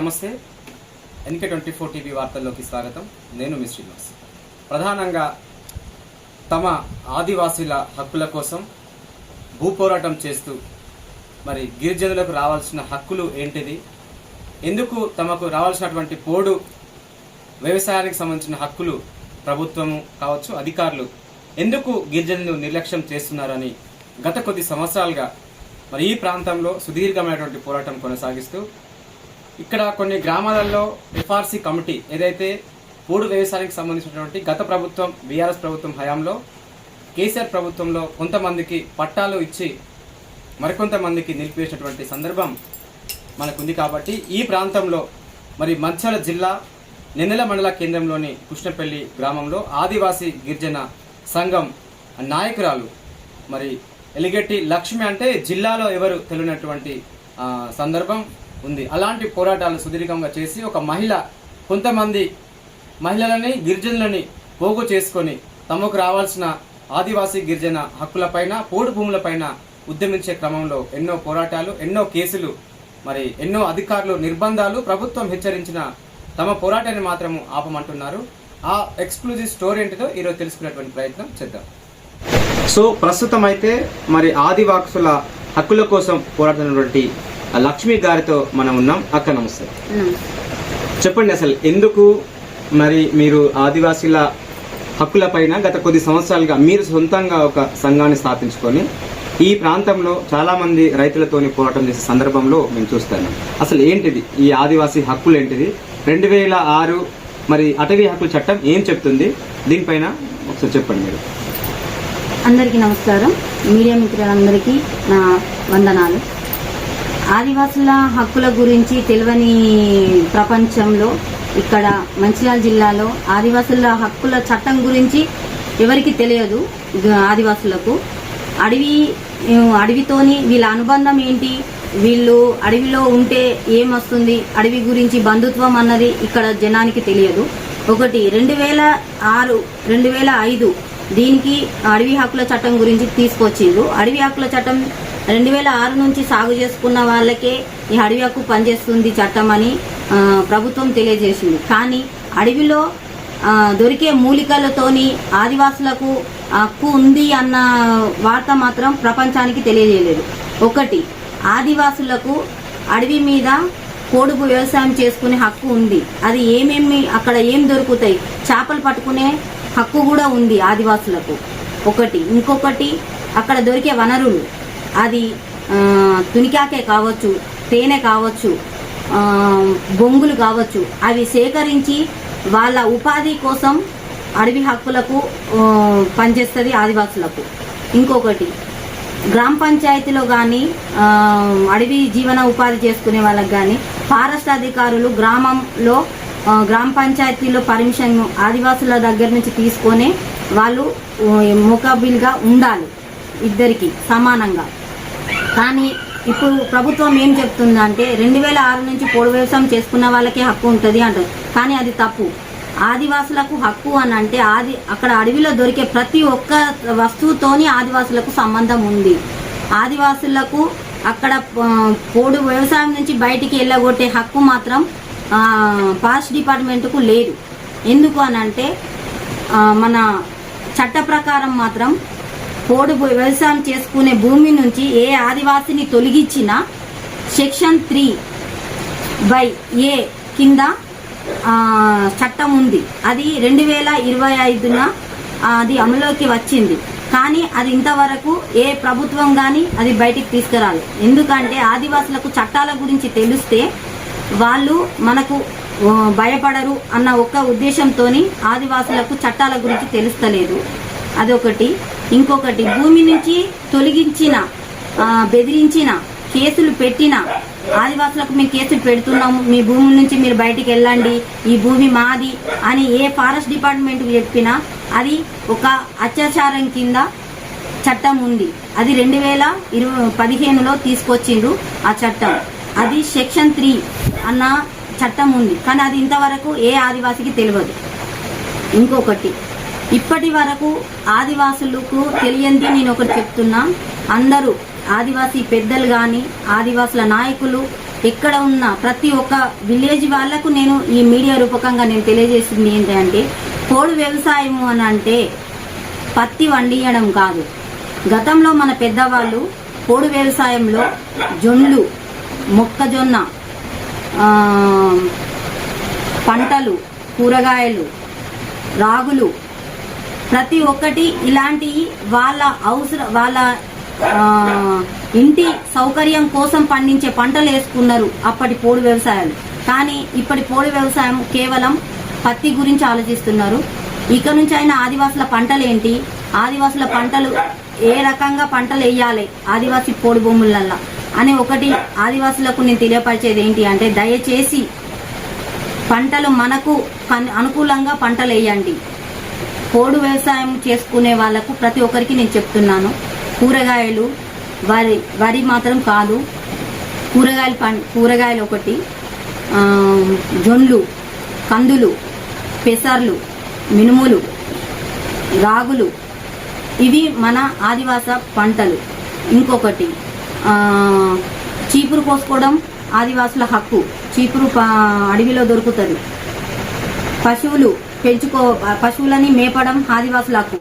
నమస్తే. NK twenty four TV వార్తల్లోకి స్వాగతం. నేను మీ శ్రీనివాస్. ప్రధానంగా తమ ఆదివాసీల హక్కుల కోసం భూపోరాటం చేస్తూ మరి గిరిజనులకు రావాల్సిన హక్కులు ఏంటిది? ఎందుకు తమకు రావాల్సినటువంటి పోడు వ్యవసాయానికి సంబంధించిన హక్కులు ప్రభుత్వము కావచ్చు అధికారులు ఎందుకు గిరిజనులు నిర్లక్ష్యం చేస్తున్నారని గత కొద్ది సంవత్సరాలుగా మరి ఈ ప్రాంతంలో సుదీర్ఘమైనటువంటి పోరాటం కొనసాగిస్తూ ఇక్కడ కొన్ని గ్రామాలలో ఎఫ్ఆర్సి కమిటీ ఏదైతే పోడు వ్యవసాయానికి సంబంధించినటువంటి గత ప్రభుత్వం బీఆర్ఎస్ ప్రభుత్వం హయాంలో కేసీఆర్ ప్రభుత్వంలో కొంతమందికి పట్టాలు ఇచ్చి మరికొంతమందికి నిలిపివేసినటువంటి సందర్భం మనకుంది కాబట్టి ఈ ప్రాంతంలో మరి మంచాల జిల్లా నెన్నెల మండల కేంద్రంలోని కృష్ణపల్లి గ్రామంలో ఆదివాసీ గిరిజన సంఘం నాయకురాలు మరి ఎలిగెట్టి లక్ష్మి అంటే జిల్లాలో ఎవరు తెలియనటువంటి సందర్భం. ఉంది. అలాంటి పోరాటాలు సుదీర్ఘంగా చేసి ఒక మహిళ కొంతమంది మహిళలని గిరిజనులని పోగు చేసుకొని తమకు రావాల్సిన ఆదివాసీ గిరిజన హక్కులపైన పోడు భూములపైన ఉద్యమించే క్రమంలో ఎన్నో పోరాటాలు ఎన్నో కేసులు మరి ఎన్నో అధికారులు నిర్బంధాలు ప్రభుత్వం హెచ్చరించిన తమ పోరాటాన్ని మాత్రం ఆపమంటున్నారు. ఆ ఎక్స్క్లూజివ్ స్టోరీ ఏంటిదో ఈరోజు తెలుసుకునేటువంటి ప్రయత్నం చేద్దాం. సో ప్రస్తుతం అయితే మరి ఆదివాసుల హక్కుల కోసం పోరాడుతున్నటువంటి లక్ష్మి గారితో మనం ఉన్నాం. అక్క నమస్తే. చెప్పండి అసలు ఎందుకు మరి మీరు ఆదివాసీల హక్కులపైన గత కొద్ది సంవత్సరాలుగా మీరు సొంతంగా ఒక సంఘాన్ని స్థాపించుకొని ఈ ప్రాంతంలో చాలా మంది రైతులతోని పోరాటం చేసే సందర్భంలో మేము చూస్తాను. అసలు ఏంటిది? ఈ ఆదివాసీ హక్కులు ఏంటిది? రెండు వేల ఆరు మరి అటవీ హక్కుల చట్టం ఏం చెప్తుంది? దీనిపైన ఒకసారి చెప్పండి మీరు. అందరికీ నమస్కారం. మీడియా మిత్రులందరికీ నా వందనాలు. ఆదివాసుల హక్కుల గురించి తెలియని ప్రపంచంలో ఇక్కడ మంచిర్యాల జిల్లాలో ఆదివాసుల హక్కుల చట్టం గురించి ఎవరికి తెలియదు ఆదివాసులకు. అడవి అడవితోని వీళ్ళ అనుబంధం ఏంటి? వీళ్ళు అడవిలో ఉంటే ఏమొస్తుంది? అడవి గురించి బంధుత్వం అన్నది ఇక్కడ జనానికి తెలియదు. ఒకటి రెండు వేల ఆరు రెండు వేల ఐదు దీనికి అడవి హక్కుల చట్టం గురించి తీసుకొచ్చిండ్రు. అడవి హక్కుల చట్టం రెండు వేల ఆరు నుంచి సాగు చేసుకున్న వాళ్ళకే ఈ అడవి హక్కు పనిచేస్తుంది చట్టం అని ప్రభుత్వం తెలియజేసింది. కానీ అడవిలో దొరికే మూలికలతోని ఆదివాసులకు హక్కు ఉంది అన్న వార్త మాత్రం ప్రపంచానికి తెలియజేయలేదు. ఒకటి ఆదివాసులకు అడవి మీద కోడుపు వ్యవసాయం చేసుకునే హక్కు ఉంది. అది ఏమేమి అక్కడ ఏం దొరుకుతాయి? చేపలు పట్టుకునే హక్కు కూడా ఉంది ఆదివాసులకు. ఒకటి ఇంకొకటి అక్కడ దొరికే వనరులు. అది తునికాకే కావచ్చు తేనె కావచ్చు బొంగులు కావచ్చు అవి సేకరించి వాళ్ళ ఉపాధి కోసం అడవి హక్కులకు పనిచేస్తుంది ఆదివాసులకు. ఇంకొకటి గ్రామ పంచాయతీలో కానీ అడవి జీవన ఉపాధి చేసుకునే వాళ్ళకి కానీ ఫారెస్ట్ అధికారులు గ్రామంలో గ్రామ పంచాయతీలో పర్మిషన్ ఆదివాసుల దగ్గర నుంచి తీసుకొని వాళ్ళు ముఖాబిల్గా ఉండాలి ఇద్దరికి సమానంగా. కానీ ఇప్పుడు ప్రభుత్వం ఏం చెప్తుందంటే రెండు వేల ఆరు నుంచి పొడి వ్యవసాయం చేసుకున్న వాళ్ళకే హక్కు ఉంటుంది అంటారు. కానీ అది తప్పు. ఆదివాసులకు హక్కు అని అంటే ఆది అక్కడ అడవిలో దొరికే ప్రతి ఒక్క వస్తువుతోని ఆదివాసులకు సంబంధం ఉంది. ఆదివాసులకు అక్కడ పోడు వ్యవసాయం నుంచి బయటికి వెళ్ళగొట్టే హక్కు మాత్రం పాస్ డిపార్ట్మెంట్కు లేదు. ఎందుకు అనంటే మన చట్ట ప్రకారం మాత్రం పోడు వ్యవసాయం చేసుకునే భూమి నుంచి ఏ ఆదివాసిని తొలగించినా సెక్షన్ త్రీ బై ఏ కింద చట్టం ఉంది. అది రెండు వేల ఇరవై ఐదున అది అమలులోకి వచ్చింది. కానీ అది ఇంతవరకు ఏ ప్రభుత్వం కానీ అది బయటికి తీసుకురాలి ఎందుకంటే ఆదివాసులకు చట్టాల గురించి తెలిస్తే వాళ్ళు మనకు భయపడరు అన్న ఒక్క ఉద్దేశంతో ఆదివాసులకు చట్టాల గురించి తెలుస్తలేదు. అదొకటి. ఇంకొకటి భూమి నుంచి తొలగించిన బెదిరించిన కేసులు పెట్టిన ఆదివాసులకు మేము కేసులు పెడుతున్నాము మీ భూమి నుంచి మీరు బయటికి వెళ్ళండి ఈ భూమి మాది అని ఏ ఫారెస్ట్ డిపార్ట్మెంట్ చెప్పినా అది ఒక అత్యాచారం కింద చట్టం ఉంది. అది రెండు వేల ఇరవై పదిహేనులో తీసుకొచ్చిండ్రు ఆ చట్టం. అది సెక్షన్ త్రీ అన్న చట్టం ఉంది. కానీ అది ఇంతవరకు ఏ ఆదివాసికి తెలియదు. ఇంకొకటి ఇప్పటి వరకు ఆదివాసులకు తెలియంది నేను ఒకటి చెప్తున్నా. అందరూ ఆదివాసీ పెద్దలు కానీ ఆదివాసుల నాయకులు ఎక్కడ ఉన్న ప్రతి ఒక్క విలేజ్ వాళ్ళకు నేను ఈ మీడియా రూపకంగా నేను తెలియజేస్తుంది ఏంటంటే పోడు వ్యవసాయం అని అంటే పత్తి వండియడం కాదు. గతంలో మన పెద్దవాళ్ళు పోడు వ్యవసాయంలో జొండ్లు మొక్కజొన్న పంటలు కూరగాయలు రాగులు ప్రతి ఒక్కటి ఇలాంటి వాళ్ళ అవసరం వాళ్ళ ఇంటి సౌకర్యం కోసం పండించే పంటలు వేసుకున్నారు అప్పటి పోడు వ్యవసాయాలు. కానీ ఇప్పటి పోడు వ్యవసాయం కేవలం పత్తి గురించి ఆలోచిస్తున్నారు. ఇక నుంచి అయినా ఆదివాసుల పంటలు ఏంటి? ఆదివాసుల పంటలు ఏ రకంగా పంటలు వేయాలి? ఆదివాసి పోడు భూములల్లా అనే ఒకటి ఆదివాసులకు నేను తెలియపరిచేది ఏంటి అంటే దయచేసి పంటలు మనకు అనుకూలంగా పంటలు వేయండి. పోడు వ్యవసాయం చేసుకునే వాళ్ళకు ప్రతి ఒక్కరికి నేను చెప్తున్నాను. కూరగాయలు వరి వరి మాత్రం కాదు కూరగాయలు పం కూరగాయలు ఒకటి జొన్లు కందులు పెసర్లు మినుములు రాగులు ఇవి మన ఆదివాస పంటలు. ఇంకొకటి చీపురు కోసుకోవడం ఆదివాసుల హక్కు. చీపురు అడవిలో దొరుకుతుంది. పశువులు పెంచుకో పశువులని మేపడం ఆదివాసులకు.